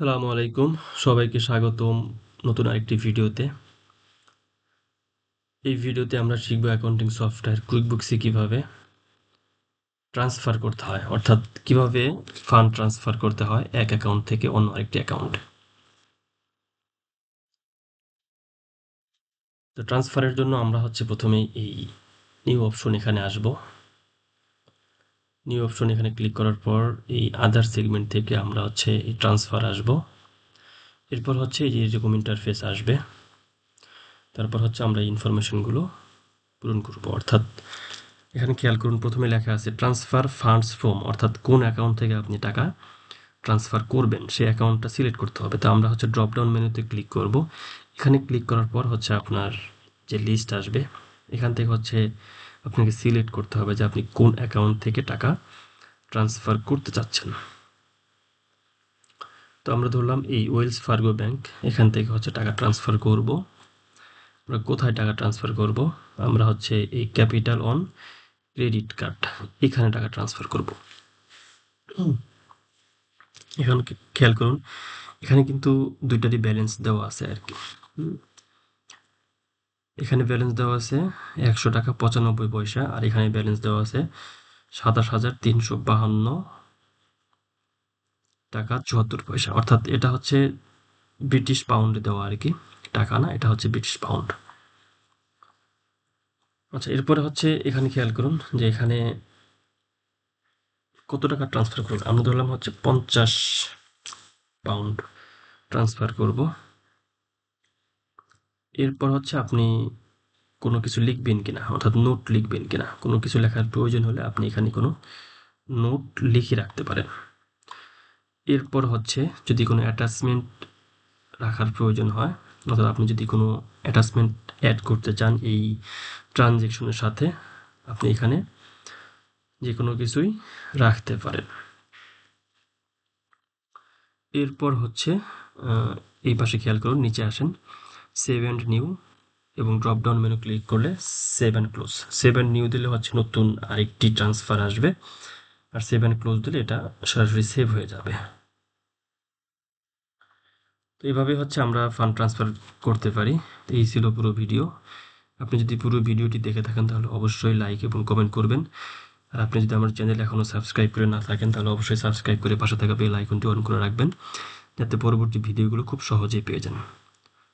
সালামু আলাইকুম। সবাইকে স্বাগতম নতুন আরেকটি ভিডিওতে। এই ভিডিওতে আমরা শিখব অ্যাকাউন্টিং সফটওয়্যার কুইকবুকসে কীভাবে ট্রান্সফার করতে হয়, অর্থাৎ কীভাবে ফান্ড ট্রান্সফার করতে হয় এক অ্যাকাউন্ট থেকে অন্য আরেকটি অ্যাকাউন্টে। তো ট্রান্সফারের জন্য আমরা হচ্ছে প্রথমে এই নিউ অপশন এখানে আসব। নিউ অপশন এখানে ক্লিক করার পর এই আদার সেগমেন্ট থেকে আমরা হচ্ছে এই ট্রান্সফার আসব। এরপর হচ্ছে এই যে এরকম ইন্টারফেস আসবে। তারপর হচ্ছে আমরা এই ইনফরমেশনগুলো পূরণ করব। অর্থাৎ এখানে খেয়াল করুন, প্রথমে লেখা আছে ট্রান্সফার ফান্ডস ফ্রম অর্থাৎ কোন অ্যাকাউন্ট থেকে আপনি টাকা ট্রান্সফার করবেন, সেই অ্যাকাউন্টটা সিলেক্ট করতে হবে। তো আমরা হচ্ছে ড্রপডাউন মেনুতে ক্লিক করব। এখানে ক্লিক করার পর হচ্ছে আপনার যে লিস্ট আসবে, এখান থেকে হচ্ছে আপনাকে সিলেক্ট করতে হবে যে আপনি কোন অ্যাকাউন্ট থেকে টাকা ট্রান্সফার করতে চাচ্ছেন। তো আমরা ধরলাম এই ওয়েলস ফার্গো ব্যাংক এখান থেকে হচ্ছে টাকা ট্রান্সফার করব। আমরা কোথায় টাকা ট্রান্সফার করব? আমরা হচ্ছে এই ক্যাপিটাল অন ক্রেডিট কার্ড এখানে টাকা ট্রান্সফার করব। এখানে খেয়াল করুন, এখানে কিন্তু দুইটারই ব্যালেন্স দেওয়া আছে আর কি। এখানে ব্যালেন্স দেওয়া আছে একশো টাকা পঁচানব্বই পয়সা, আর এখানে ব্যালেন্স দেওয়া আছে সাতাশ হাজার তিনশো বাহান্ন টাকা চুয়াত্তর পয়সা। অর্থাৎ এটা হচ্ছে ব্রিটিশ পাউন্ডে দেওয়া আর কি টাকা না, এটা হচ্ছে ব্রিটিশ পাউন্ড আচ্ছা এরপরে হচ্ছে এখানে খেয়াল করুন যে এখানে কত টাকা ট্রান্সফার করব? আমরা ধরলাম হচ্ছে পঞ্চাশ পাউন্ড ট্রান্সফার করব। এরপর হচ্ছে আপনি কোনো কিছু লিখবেন কিনা, অর্থাৎ নোট লিখবেন কিনা, কোনো কিছু লেখার প্রয়োজন হলে আপনি এখানে কোনো নোট লিখে রাখতে পারেন। এরপর হচ্ছে যদি কোনো অ্যাটাচমেন্ট রাখার প্রয়োজন হয়, অর্থাৎ আপনি যদি কোনো অ্যাটাচমেন্ট অ্যাড করতে চান এই ট্রানজেকশনের সাথে, আপনি এখানে যে কোনো কিছুই রাখতে পারেন। এরপর হচ্ছে এই পাশে খেয়াল করুন, নিচে আসেন। সেভ অ্যান্ড নিউ এবং ড্রপ ডাউন মেনু ক্লিক করলে save and close save and new দিলে হচ্ছে নতুন আরেকটি ট্রান্সফার আসবে। আর সেভ অ্যান্ড ক্লোজ দিলে এটা সরাসরি সেভ হয়ে যাবে। তো এইভাবে হচ্ছে আমরা ফান্ড ট্রান্সফার করতে পারি। তো এই ছিল পুরো ভিডিও আপনি যদি পুরো ভিডিওটি দেখে থাকেন তাহলে অবশ্যই লাইক এবং কমেন্ট করবেন। আর আপনি যদি আমার চ্যানেল এখনও সাবস্ক্রাইব করে না থাকেন তাহলে অবশ্যই সাবস্ক্রাইব করে পাশে থাকা বেল আইকনটি অন করে রাখবেন। যাতে পরবর্তী ভিডিওগুলো খুব সহজেই পেয়ে যান।